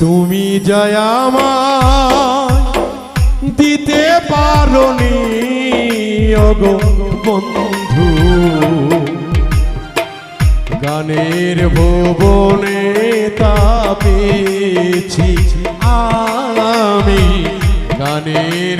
তুমি জয়ামায় দিতে পারো নি বন্ধু গানের ভবনে তাপেছি আমি। গানের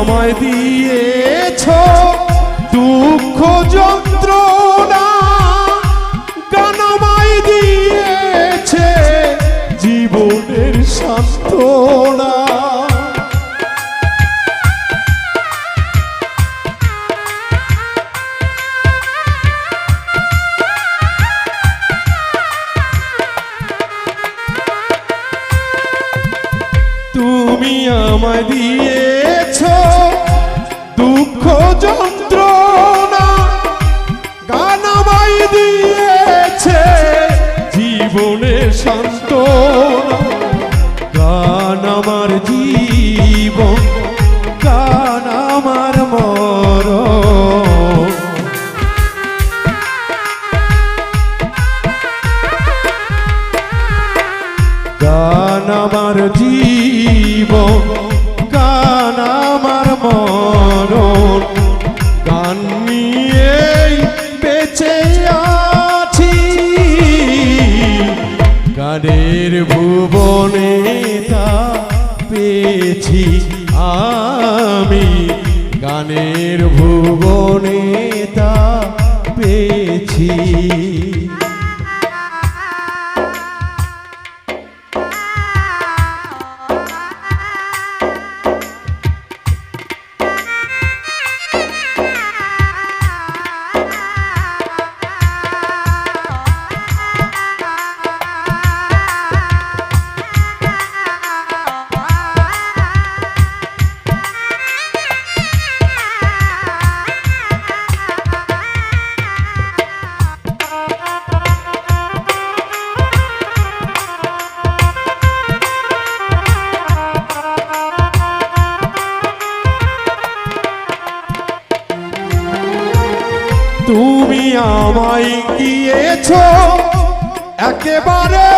আমায় দিয়েছ দুঃখ যন্ত্রণা গান দিয়েছে জীবনের সান্ত্বনা। তুমি আমায় দিয়েছ জীবনের পেয়েছি আমি গানের ভুবনে তা পেয়েছি। আমায় গিয়েছ? একেবারে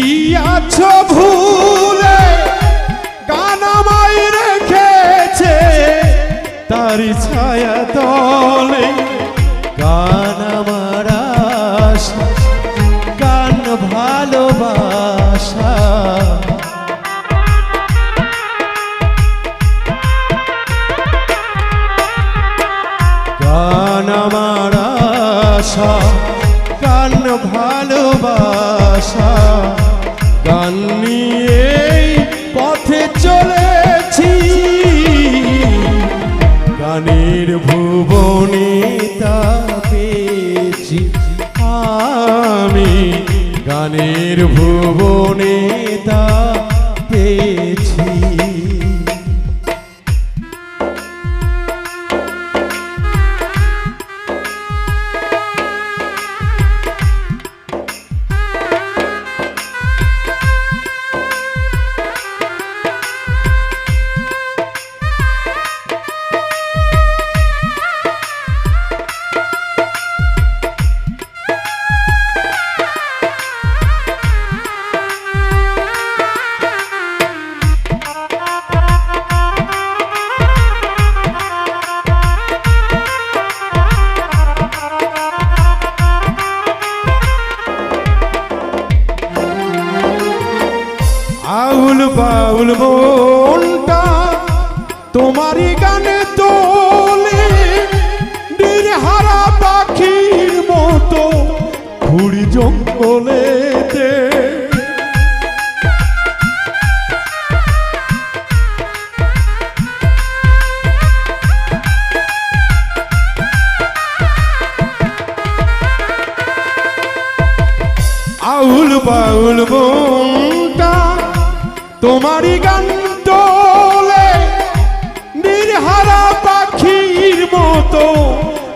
গিয়াছ ভুলে গান আমায় রেখেছে তার ছায়া তলে। ভালোবাসা। গান নিয়েই পথে চলেছি। গানের ভুবনে পেয়েছি। আমি গানের ভুবনে তোমারই গান তোলে, নির্হারা পাখির মতো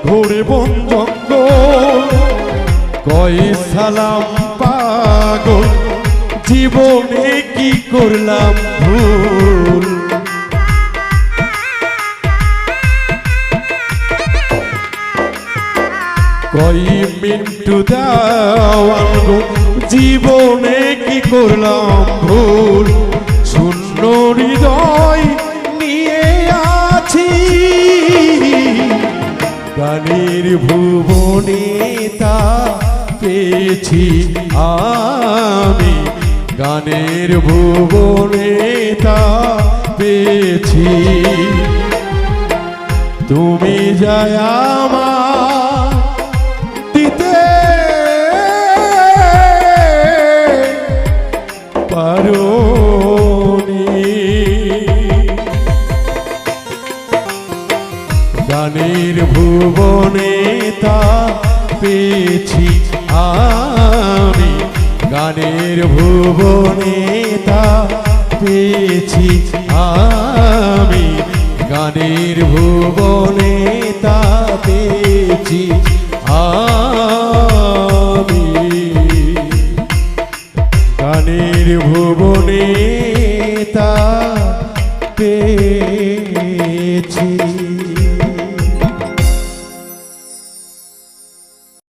ঘোরে বন জঙ্গল। কয় সালাম পাগল, জীবনে কি করলাম ভুল? কই মিন্টু দাও জীবনে কি করলাম ভুল? ভুবনে তা পেয়েছি আমি। গানের ভুবনে তা পেয়েছি। তুমি আমার দিতে পারোনি গানের ভুবনে তা পেয়েছি আমি। গানের ভুবনে তা পেয়েছি আমি। গানের ভুবনে তা